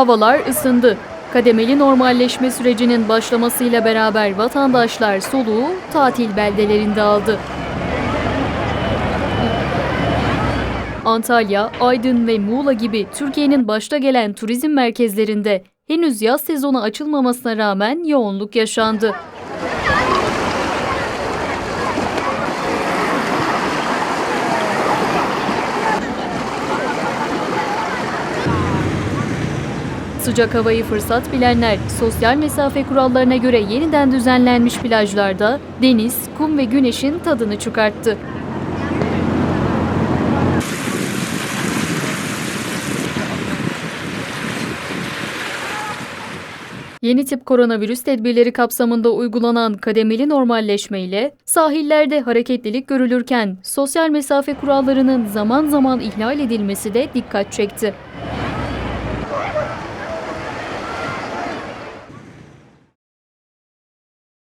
Havalar ısındı. Kademeli normalleşme sürecinin başlamasıyla beraber vatandaşlar soluğu tatil beldelerinde aldı. Antalya, Aydın ve Muğla gibi Türkiye'nin başta gelen turizm merkezlerinde henüz yaz sezonu açılmamasına rağmen yoğunluk yaşandı. Sıcak havayı fırsat bilenler sosyal mesafe kurallarına göre yeniden düzenlenmiş plajlarda deniz, kum ve güneşin tadını çıkarttı. Yeni tip koronavirüs tedbirleri kapsamında uygulanan kademeli normalleşme ile sahillerde hareketlilik görülürken sosyal mesafe kurallarının zaman zaman ihlal edilmesi de dikkat çekti.